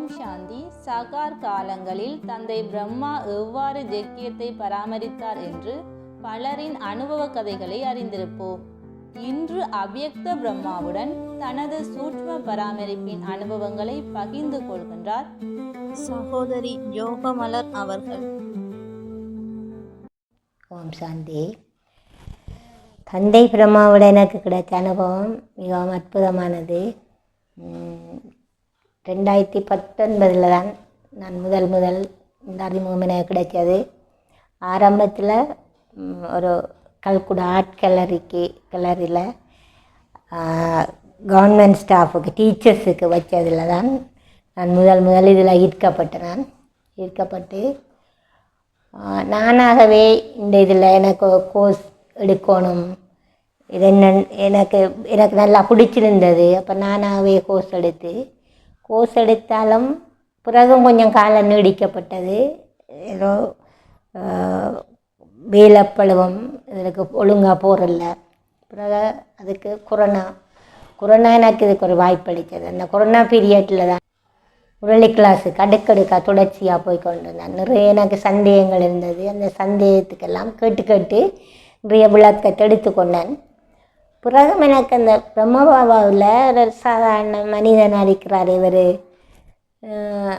ஓம் சாந்தி. சகார் காலங்களில் தந்தை பிரம்மா எவ்வாறு ஜக்கியத்தை பராமரித்தார் என்று பலரின் அனுபவ கதைகளை அறிந்திருப்போம். இன்று அவ்யக்த பிரம்மாவுடன் தனது சூட்ச்ம பராமரிப்பின் அனுபவங்களை பகிர்ந்து கொள்கின்றார் சகோதரி யோகமலர் அவர்கள். ஓம் சாந்தி. தந்தை பிரம்மாவோட எனக்கு கிடைச்ச அனுபவம் மிகவும் அற்புதமானது. ரெண்டாயிரத்தி பத்தொன்பதில் தான் நான் முதல் முதல் இந்த அறிமுகம் எனக்கு கிடைச்சது ஆரம்பத்தில் ஒரு கல்குடா ஆர்ட் கலரிக்கு கேலரியில் கவர்மெண்ட் ஸ்டாஃபுக்கு டீச்சர்ஸுக்கு வச்சதில் தான் நான் முதல் முதல் இதில் ஈர்க்கப்பட்டேன் நான். ஈர்க்கப்பட்டு நானாகவே இந்த இதில் எனக்கு கோர்ஸ் எடுக்கணும். இது என்ன எனக்கு எனக்கு நல்லா பிடிச்சிருந்தது. அப்போ நானாகவே கோர்ஸ் எடுத்து கோர்ஸ் எடுத்தாலும் பிறகும் கொஞ்சம் காலம் நீடிக்கப்பட்டது. ஏதோ வேலப்பழுவம் வேலைப்பழுவம் இதற்கு ஒழுங்காக போகிறதில்ல பிறகு அதுக்கு கொரோனா கொரோனா எனக்கு இதுக்கு ஒரு வாய்ப்பு அளித்தது. அந்த கொரோனா பீரியட்டில் தான் முரளி கிளாஸுக்கு அடுக்கடுக்காக தொடர்ச்சியாக போய் கொண்டு இருந்தேன் நிறைய எனக்கு சந்தேகங்கள் இருந்தது. அந்த சந்தேகத்துக்கெல்லாம் கேட்டு கேட்டு நிறைய விளக்கத்தை எடுத்துக்கொண்டேன் பிறகு எனக்கு அந்த பிரம்மபாபாவில் ஒரு சாதாரண மனிதனாக இருக்கிறார் இவர்.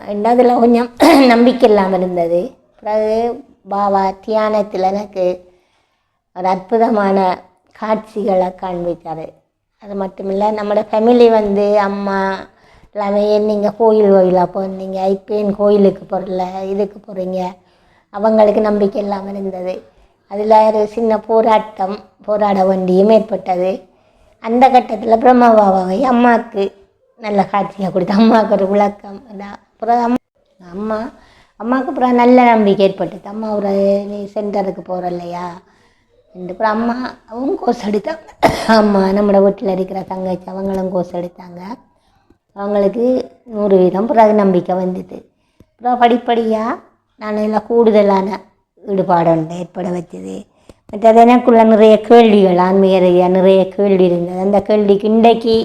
ரெண்டாவதுல கொஞ்சம் நம்பிக்கை இல்லாமல் இருந்தது. பிறகு பாபா தியானத்தில் எனக்கு ஒரு அற்புதமான காட்சிகளை காண்பித்தார். அது மட்டும் இல்லை நம்மளோட ஃபேமிலி வந்து அம்மா எல்லாமே நீங்கள் கோயில் கோயிலாக போகிறீங்க இப்போ கோயிலுக்கு போகிறல இதுக்கு போகிறீங்க அவங்களுக்கு நம்பிக்கை இல்லாமல் இருந்தது. அதில் ஒரு சின்ன போராட்டம் போராட வேண்டியும் ஏற்பட்டது. அந்த கட்டத்தில் பிரம்மபாபாவை அம்மாவுக்கு நல்ல காட்சியாக கொடுத்து அம்மாவுக்கு ஒரு விளக்கம். அப்புறம் அம்மா அம்மா அம்மாவுக்கு அப்புறம் நல்ல நம்பிக்கை ஏற்பட்டது. அம்மா ஒரு நீ சென்டருக்கு போகிற இல்லையா ரெண்டு அப்புறம் அம்மா அவங்க கோர்ஸ் எடுத்தாங்க அம்மா நம்மளோட வீட்டில் இருக்கிற தங்கச்சி அவங்களும் கோர்ஸ் எடுத்தாங்க அவங்களுக்கு நூறு வீதம் பிறகு நம்பிக்கை வந்தது. அப்புறம் படிப்படியாக நான் இதில் கூடுதலான ஈடுபாடு ஏற்பட வச்சது மற்றது எனக்குள்ள நிறைய கேள்விகள் ஆன்மீக ரீதியாக நிறைய கேள்வி இருந்தது அந்த கேள்விக்கு இன்றைக்கு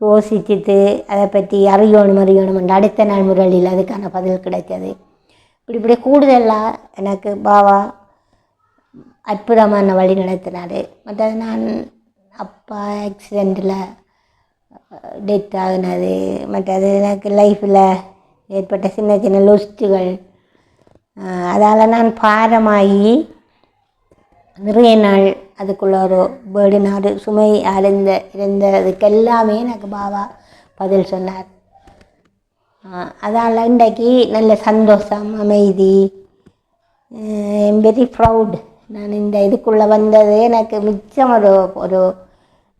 யோசிச்சுட்டு அதை பற்றி அறியணும் அறியணும் அடுத்த நாள் முரளியில் அதுக்கான பதில் கிடைத்தது இப்படி இப்படி கூடுதலாக எனக்கு பாபா அற்புதமான வழி நடத்தினார் மற்றது நான் அப்பா ஆக்சிடெண்ட்டில் டெத் ஆகினது மற்றது எனக்கு லைஃப்பில் ஏற்பட்ட சின்ன சின்ன லொஸ்ட்டுகள் அதால் நான் பாரமாகி நிறைய நாள் அதுக்குள்ள ஒரு பேர்டு நாடு சுமை அழிந்த இருந்ததுக்கு எல்லாமே எனக்கு பாபா பதில் சொன்னார். அதால் இன்றைக்கு நல்ல சந்தோஷம் அமைதி ஐம் வெரி ப்ரவுட் நான் இந்த இதுக்குள்ளே வந்தது எனக்கு மிச்சம் ஒரு ஒரு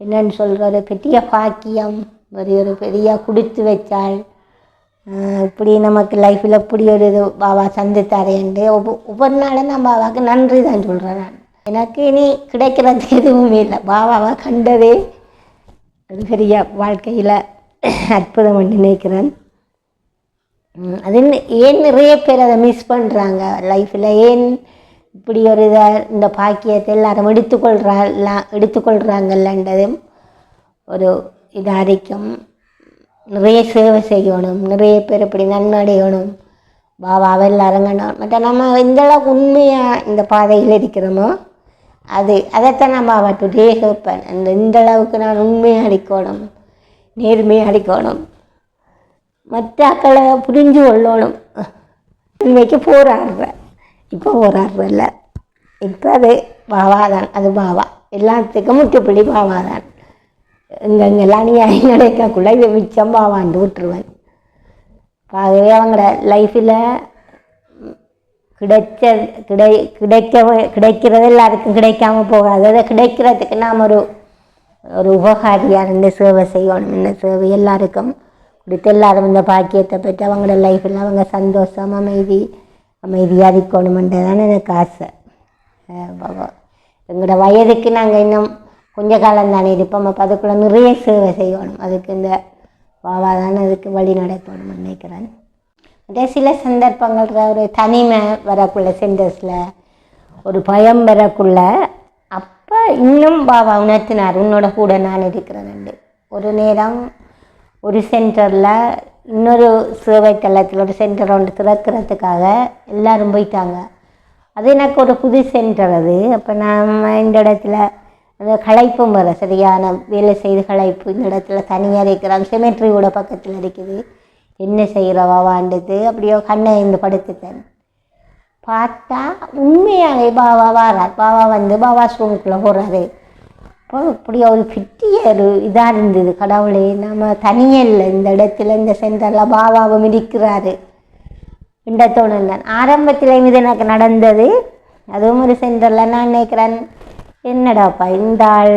என்னன்னு சொல்கிற ஒரு பெரிய பாக்கியம் ஒரு ஒரு பெரிய கொடுத்து வச்சாள் இப்படி நமக்கு லைஃப்பில் இப்படி ஒரு இது பாபா சந்தித்தாரேன்ட்டு ஒவ்வொரு ஒவ்வொரு நாளும் நான் பாபாவுக்கு நன்றி தான் சொல்கிறேன் நான். எனக்கு இனி கிடைக்கிறது எதுவுமே இல்லை. பாபாவை கண்டதே அது பெரிய வாழ்க்கையில் அற்புதம் பண்ணி நினைக்கிறேன். அது ஏன் நிறைய பேர் அதை மிஸ் பண்ணுறாங்க லைஃப்பில் ஏன் இப்படி ஒரு இதை இந்த பாக்கியத்தை எல்லாரும் எடுத்துக்கொள்றா எடுத்துக்கொள்கிறாங்கல்லன்றதும் ஒரு இதாக இருக்கும் நிறைய சேவை செய்யணும் நிறைய பேர் இப்படி நன்மடையணும் பாபாவை இறங்கணும் மற்ற நம்ம எந்த அளவுக்கு உண்மையாக இந்த பாதையில் இருக்கிறோமோ அது அதைத்தான் நான் பாபா டுடே கேட்பேன். அந்த இந்த அளவுக்கு நான் உண்மையாக அடிக்கணும் நேர்மையாக அடிக்கணும். மற்ற ஆக்களை புரிஞ்சு கொள்ளணும். உண்மைக்கு போராடுறேன். இப்போ போராடுறதில்ல இப்போ அது பாபா தான். அது பாவா. எல்லாத்துக்கும் முற்றுப்புள்ளி பாபா தான். இங்கே அநியாயம் நடக்கக்குள்ள இது மிச்சம் பாவாண்டு விட்டுருவேன் ஆகவே அவங்களோட லைஃப்பில் கிடைச்ச கிடை கிடைக்க கிடைக்கிறது எல்லாருக்கும் கிடைக்காம போகாது. அதை கிடைக்கிறதுக்கு நாம் ஒரு ஒரு உபகாரியாக இருந்து சேவை செய்யணும். இந்த சேவை எல்லாருக்கும் கொடுத்து எல்லாரும் இந்த பாக்கியத்தை பெற்று அவங்களோட லைஃப்பில் அவங்க சந்தோஷம் அமைதி அமைதியாக இருக்கணுமென்றதான் எனக்கு ஆசை. பாபா எங்களோட வயதுக்கு நாங்கள் இன்னும் கொஞ்ச காலம் தானே இருப்போம். அப்போ அதுக்குள்ளே நிறைய சேவை செய்யணும். அதுக்கு இந்த வாவா தான் அதுக்கு வழி நடைபெறும் நினைக்கிறேன். அதே சில சந்தர்ப்பங்கள் ஒரு தனிமை வரக்குள்ள சென்டர்ஸில் ஒரு பயம் வரக்குள்ள அப்போ இன்னும் பாபா உணர்த்தினார் உன்னோட கூட நான் இருக்கிறேன் ஒரு நேரம் ஒரு சென்டரில் இன்னொரு சேவை தளத்தில் ஒரு சென்டர் ஒன்று திறக்கிறதுக்காக எல்லாரும் போயிட்டாங்க. அது எனக்கு ஒரு புது சென்டர் அது. அப்போ நம்ம இந்த இடத்துல அந்த களைப்பும் வர சரியான வேலை செய்து களைப்பு இந்த இடத்துல தனியாக இருக்கிறாங்க செமெட்ரியோட பக்கத்தில் இருக்குது. என்ன செய்கிறவா வாண்டுது அப்படியோ கண்ணை இருந்து படுத்துத்தன் பார்த்தா உண்மையாகவே பாபா வாரார். பாபா வந்து பாபா ரூமுக்குள்ளே போகிறாரு அப்போ அப்படியே ஒரு பிட்டிய ஒரு இதாக இருந்தது. கடவுளே நம்ம தனியே இல்லை. இந்த இடத்துல இந்த சென்டரில் பாபாவும் இருக்கிறாரு. இண்டத்தோடு இருந்தான் ஆரம்பத்தில் இது எனக்கு நடந்தது. அதுவும் ஒரு சென்டரில் நான் நினைக்கிறேன். என்னடாப்பா இந்த ஆள்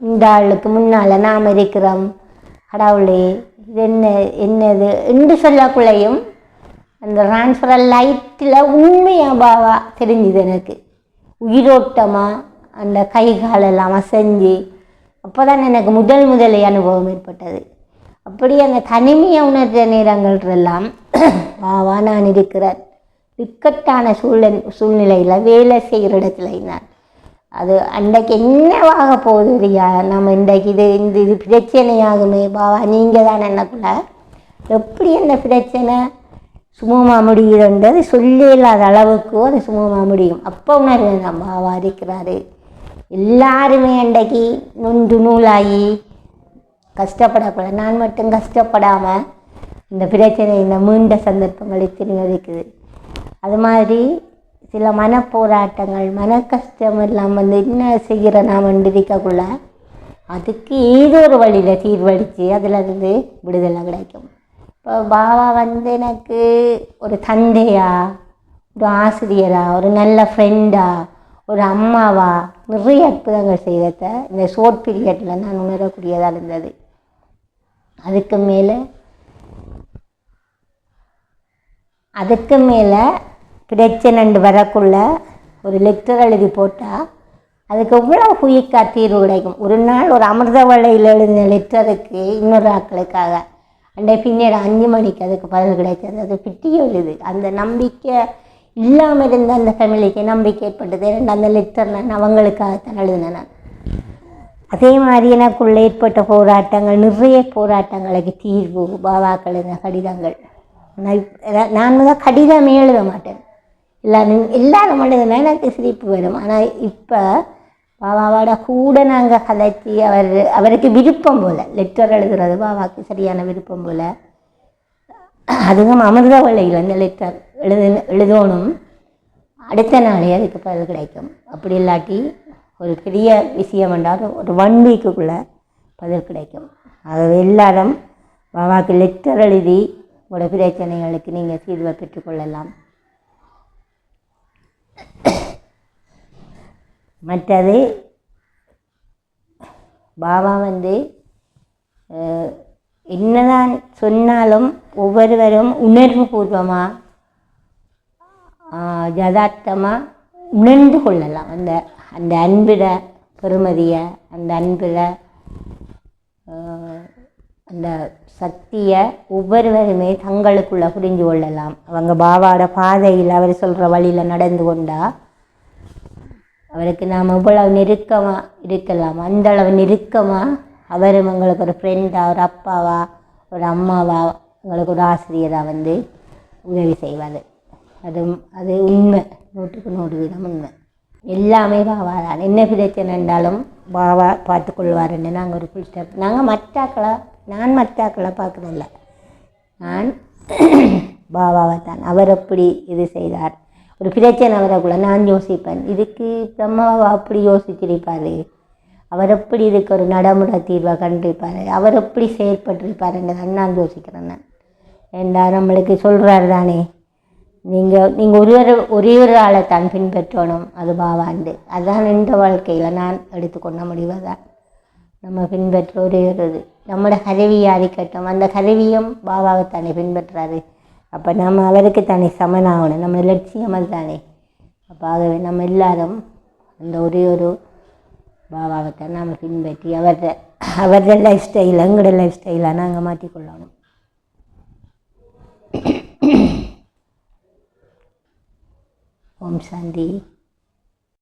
இந்த ஆளுக்கு முன்னால் நாம் இருக்கிறோம். கடவுளே இது என்ன என்னது? என்று சொல்லக்குள்ளேயும் அந்த டிரான்ஸ்ஃபரல் லைட்டில் உண்மையாக பாவா தெரிஞ்சுது எனக்கு. உயிரோட்டமாக அந்த கை காலெல்லாம் அசைஞ்சு அப்போ தான் எனக்கு முதல் முதலே அனுபவம் ஏற்பட்டது. அப்படி அந்த தனிமையை உணர்ந்த நேரங்கள்லாம் பாவா நான் இருக்கிறேன் இக்கட்டான சூழல் சூழ்நிலையில் வேலை செய்கிற இடத்துல நான். அது அன்றைக்கு என்னவாக போகுது இல்லையா நம்ம இன்றைக்கு இது இந்த இது பிரச்சனையாகுமே. பாவா நீங்கள் தான் என்னக்குள்ள. எப்படி அந்த பிரச்சனை? சுமூகமாக முடியுதுன்றது சொல்ல இல்லாத அளவுக்கு அது சுமூகமாக முடியும். அப்போ உணர்வேன் நான் பாவா இருக்கிறாரு. எல்லாருமே அன்றைக்கு நொண்டு நூலாகி கஷ்டப்படக்கூடாது நான் மட்டும் கஷ்டப்படாமல் இந்த பிரச்சனை இந்த மீண்ட சந்தர்ப்பங்களை திரும்பி அது மாதிரி சில மன போராட்டங்கள் மன கஷ்டம் எல்லாம் வந்து என்ன செய்கிற நாம் இருக்கக்குள்ள அதுக்கு ஏதோ ஒரு வழியில் தீர்வளித்து அதில் இருந்து விடுதலை கிடைக்கும். இப்போ பாபா வந்து எனக்கு ஒரு தந்தையா ஒரு ஆசிரியரா ஒரு நல்ல ஃப்ரெண்டா ஒரு அம்மாவா நிறைய அற்புதங்கள் செய்கிறத இந்த ஷோர்ட் பீரியடில் நான் உணரக்கூடியதாக இருந்தது. அதுக்கு மேலே அதுக்கு மேலே பிரச்சனைண்டு வரக்குள்ள ஒரு லெட்டர் எழுதி போட்டால் அதுக்கு எவ்வளோ குயிக்காக தீர்வு கிடைக்கும்? ஒரு நாள் ஒரு அமிர்த வலையில் எழுதின லெட்டருக்கு இன்னொரு ஆட்களுக்காக. அண்டை பின்னாடி அஞ்சு மணிக்கு அதுக்கு பதில் கிடைச்சது. அது பிட்டி எழுது. அந்த நம்பிக்கை இல்லாமல் இருந்த அந்த ஃபேமிலிக்கு நம்பிக்கை ஏற்பட்டது. ரெண்டு அந்த லெட்டர் நான் அவங்களுக்காகத்தான் எழுதினேன் நான். அதே மாதிரி எனக்குள்ளே ஏற்பட்ட போராட்டங்கள் நிறைய போராட்டங்களுக்கு தீர்வு பாபாக்கள் கடிதங்கள். நான் நான் தான் கடிதமே எழுத மாட்டேன். எல்லாரும் எல்லாரும் எழுதுனா எனக்கு சிரிப்பு வரும். ஆனால் இப்போ பாபாவோட கூட நாங்கள் கதைச்சி அவர் அவருக்கு விருப்பம் போல் லெட்டர் எழுதுறது பாபாவுக்கு சரியான விருப்பம் போல். அதுவும் அமிர்த வழியில் அந்த லெட்டர் எழுது எழுதணும். அடுத்த நாளே அதுக்கு பதில் கிடைக்கும். அப்படி இல்லாட்டி ஒரு பெரிய விஷயம் என்றால் ஒரு ஒன் வீக்குக்குள்ளே பதில் கிடைக்கும். ஆகவே எல்லாரும் பாபாவுக்கு லெட்டர் எழுதி உங்களோட பிரச்சனைகளுக்கு நீங்கள் தீர்வை பெற்றுக்கொள்ளலாம் மற்றது பாபா வந்து என்னதான் சொன்னாலும் ஒவ்வொருவரும் உணர்வு பூர்வமாக யதார்த்தமாக உணர்ந்து கொள்ளலாம். அந்த அந்த அன்பிட பெருமதியை அந்த அன்பில் அந்த சக்தியை ஒவ்வொருவருமே தங்களுக்குள்ளே புரிஞ்சு கொள்ளலாம். அவங்க பாபாவோட பாதையில் அவர் சொல்கிற வழியில் நடந்து கொண்டா அவருக்கு நாம் இவ்வளவு நெருக்கமாக இருக்கலாம். அந்த அளவு நெருக்கமாக அவரும் எங்களுக்கு ஒரு ஃப்ரெண்டாக ஒரு அப்பாவா ஒரு அம்மாவா எங்களுக்கு ஒரு ஆசிரியராக வந்து உதவி செய்வார். அது அது உண்மை. நூற்றுக்கு நூறு வீதம் உண்மை. எல்லாமே பாவாதான் என்ன பிரச்சனை என்றாலும் பாவா பார்த்துக்கொள்வாருன்னு நாங்கள் ஒரு ஃபுல் ஸ்டாப் நாங்கள் மற்றாக்களை நான் மற்றாக்களை பார்க்குறதில்ல. நான் பாபாவை தான். அவர் எப்படி இது செய்தார்? ஒரு பிரச்சனை வரக்குள்ள நான் யோசிப்பேன். இதுக்கு பிரம்மாவை அப்படி யோசிச்சிருப்பார்? அவர் எப்படி இதுக்கு ஒரு நடைமுறை தீர்வை கண்டிருப்பார் அவர் எப்படி செயற்பட்டிருப்பாருன்னு தான் நான் யோசிக்கிறேன் நான். ஏண்டா நம்மளுக்கு சொல்கிறாரு தானே? நீங்கள் நீங்கள் ஒருவர் ஒரே ஒரு ஆளை தான் பின்பற்றணும். அது பாவாண்டு. அதான் இந்த வாழ்க்கையில் நான் எடுத்துக்கொண்ட முடிவு தான் நம்ம பின்பற்ற ஒரே ஒரு இது நம்மளோட கருவியாக இருக்கட்டும் அந்த கருவியும் பாபாவை தானே பின்பற்றுறாரு அப்போ நம்ம அவருக்கு தானே சமனாகணும். நம்ம லட்சியம் அது தானே. அப்போ ஆகவே நம்ம எல்லாரும் அந்த ஒரே ஒரு பாபாவை தான் நாம் பின்பற்றி அவர்கிட்ட அவரது லைஃப் ஸ்டைல் எங்களோட லைஃப் ஸ்டைலாக நாங்கள் மாற்றிக்கொள்ளணும். ஓம் சாந்தி.